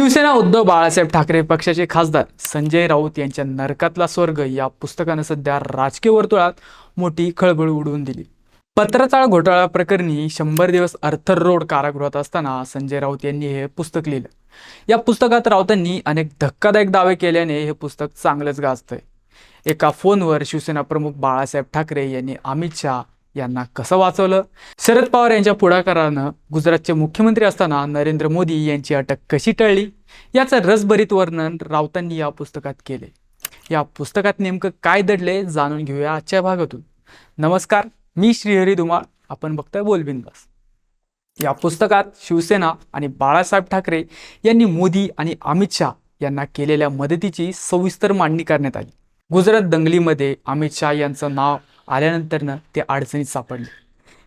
शिवसेना उद्धव बाळासाहेब ठाकरे पक्षाचे खासदार संजय राऊत यांच्या नरकातला स्वर्ग या पुस्तकानं सध्या राजकीय वर्तुळात मोठी खळबळ उडवून दिली. पत्रचाळ घोटाळा प्रकरणी शंभर दिवस अर्थर रोड कारागृहात असताना संजय राऊत यांनी हे पुस्तक लिहिलं. या पुस्तकात राऊतांनी अनेक धक्कादायक दावे केल्याने हे पुस्तक चांगलंच गाजतंय. एका फोनवर शिवसेना प्रमुख बाळासाहेब ठाकरे यांनी अमित शहा यांना कसं वाचवलं? शरद पवार यांच्या पुढाकारानं गुजरातचे मुख्यमंत्री असताना नरेंद्र मोदी यांची अटक कशी टळली? याचं रसभरीत वर्णन राऊतांनी या पुस्तकात केले. या पुस्तकात नेमकं काय दडले जाणून घेऊया आजच्या भागातून. नमस्कार मी श्रीहरी धुमाळ. आपण बघतोय बोलबिंदास या पुस्तकात शिवसेना आणि बाळासाहेब ठाकरे यांनी मोदी आणि अमित शहा यांना केलेल्या मदतीची सविस्तर मांडणी करण्यात आली. गुजरात दंगलीमध्ये अमित शहा यांचं नाव आल्यानंतरनं ते अडचणीत सापडले.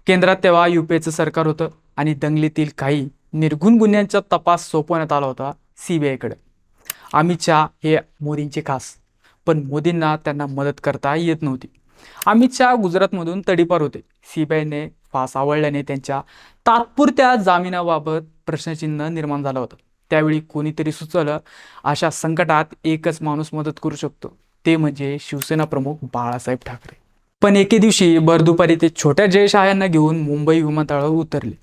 केंद्रात तेव्हा युपीएचं सरकार होतं आणि दंगलीतील काही निर्गुण गुन्ह्यांचा तपास सोपवण्यात आला होता सी बी आयकडे. अमित शहा हे मोदींचे खास पण मोदींना त्यांना मदत करता येत नव्हती. अमित शहा गुजरातमधून तडीपार होते. सी बी आयने फास आवडल्याने त्यांच्या तात्पुरत्या जामिनाबाबत प्रश्नचिन्ह निर्माण झालं होतं. त्यावेळी कोणीतरी सुचवलं अशा संकटात एकच माणूस मदत करू शकतो. ते म्हणजे शिवसेना प्रमुख बाळासाहेब ठाकरे. पण एके दिवशी भरदुपारी ते छोट्या जयशहा घेऊन मुंबई विमानतळावर उतरले.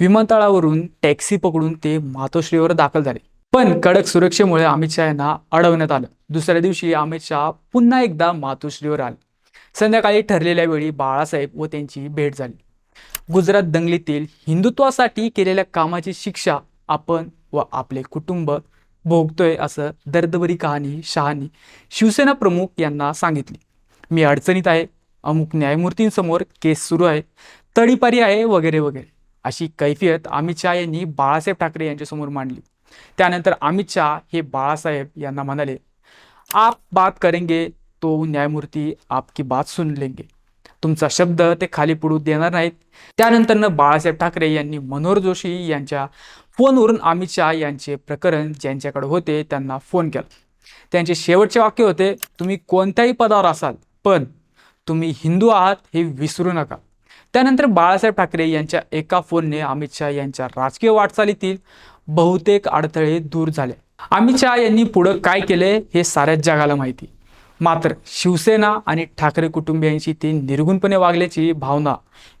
विमानतळावरून टॅक्सी पकडून ते मातोश्रीवर दाखल झाले. पण कडक सुरक्षेमुळे अमित शहा यांना अडवण्यात आलं. दुसऱ्या दिवशी अमित शहा पुन्हा एकदा मातोश्रीवर आले. संध्याकाळी ठरलेल्या वेळी बाळासाहेब व त्यांची भेट झाली. गुजरात दंगलीतील हिंदुत्वासाठी केलेल्या कामाची शिक्षा आपण व आपले कुटुंब भोगतोय असं दर्दभरी कहाणी शहानी शिवसेना प्रमुख यांना सांगितली. मी अडचणीत आहे. अमुक न्यायमूर्तींसमोर केस सुरू आहे तडीपारी आहे वगैरे वगैरे. अशी कैफियत अमित शहा यांनी बाळासाहेब ठाकरे यांच्यासमोर मांडली. त्यानंतर अमित शहा हे बाळासाहेब यांना म्हणाले आप बात करेंगे तो न्यायमूर्ती आपकी बात सुन लेंगे. तुमचा शब्द ते खाली पडू देणार नाहीत. त्यानंतरनं बाळासाहेब ठाकरे यांनी मनोहर जोशी यांच्या फोनवरून अमित शहा यांचे प्रकरण ज्यांच्याकडे होते त्यांना फोन केला. त्यांचे शेवटचे वाक्य होते तुम्ही कोणत्याही पदावर असाल पण तुम्ही हिंदू आहात हे विसरू नका. त्यानंतर बाळासाहेब ठाकरे यांच्या एका फोनने अमित शहा यांच्या राजकीय वाटचालीतील बहुतेक अडथळे दूर झाले. अमित शहा यांनी पुढं काय केले हे साऱ्याच जगाला माहिती. मात्र शिवसेना आणि ठाकरे कुटुंबियांची ते निर्गुणपणे वागल्याची भावना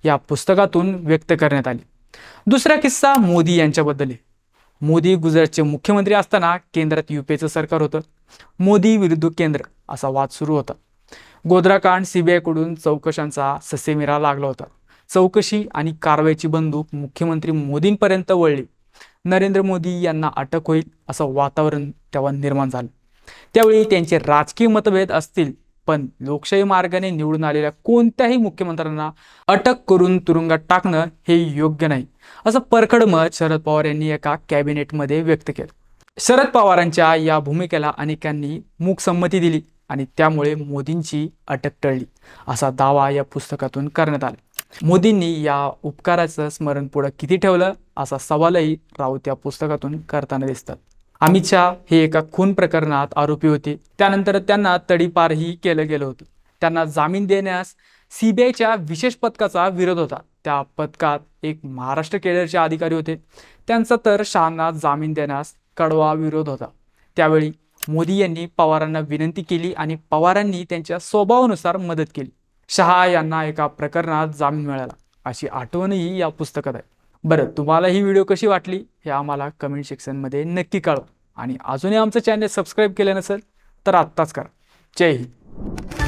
या पुस्तकातून व्यक्त करण्यात आली. दुसरा किस्सा मोदी यांच्याबद्दल आहे. मोदी गुजरातचे मुख्यमंत्री असताना केंद्रात युपीएचं सरकार होतं. मोदी विरुद्ध केंद्र असा वाद सुरू होता. गोधराकांड सीबीआयकडून चौकशांचा ससेमिरा लागला होता. चौकशी आणि कारवाईची बंदूक मुख्यमंत्री मोदींपर्यंत वळली. नरेंद्र मोदी यांना अटक होईल असं वातावरण तेव्हा निर्माण झालं. त्यावेळी त्यांचे राजकीय मतभेद असतील पण लोकशाही मार्गाने निवडून आलेल्या कोणत्याही मुख्यमंत्र्यांना अटक करून तुरुंगात टाकणं हे योग्य नाही असं परखड मत शरद पवार यांनी एका कॅबिनेटमध्ये व्यक्त केलं. शरद पवारांच्या या भूमिकेला अनेकांनी मूक संमती दिली. आणि त्यामुळे मोदींची अटक टळली असा दावा या पुस्तकातून करण्यात आला. मोदींनी या उपकाराचं स्मरण पुढं किती ठेवलं असा सवालही राऊत या पुस्तकातून करताना दिसतात. अमित शहा हे एका खून प्रकरणात आरोपी होते. त्यानंतर त्यांना तडीपारही केलं गेलं होतं. त्यांना जामीन देण्यास सीबीआयच्या विशेष पथकाचा विरोध होता. त्या पथकात एक महाराष्ट्र केडरचे अधिकारी होते. त्यांचा तर शहांना जामीन देण्यास कडवा विरोध होता. त्यावेळी मोदी यांनी पवारांना विनंती केली आणि पवारांनी त्यांच्या स्वभावानुसार मदत केली. शहा यांना एका प्रकरणात जामीन मिळाला. अशी आठवणही या पुस्तकात आहे. बरं तुम्हाला ही व्हिडिओ कशी वाटली हे आम्हाला कमेंट सेक्शनमध्ये नक्की कळवा. आणि अजूनही आमचं चॅनल सबस्क्राईब केलं नसेल तर आत्ताच करा. जय हिंद.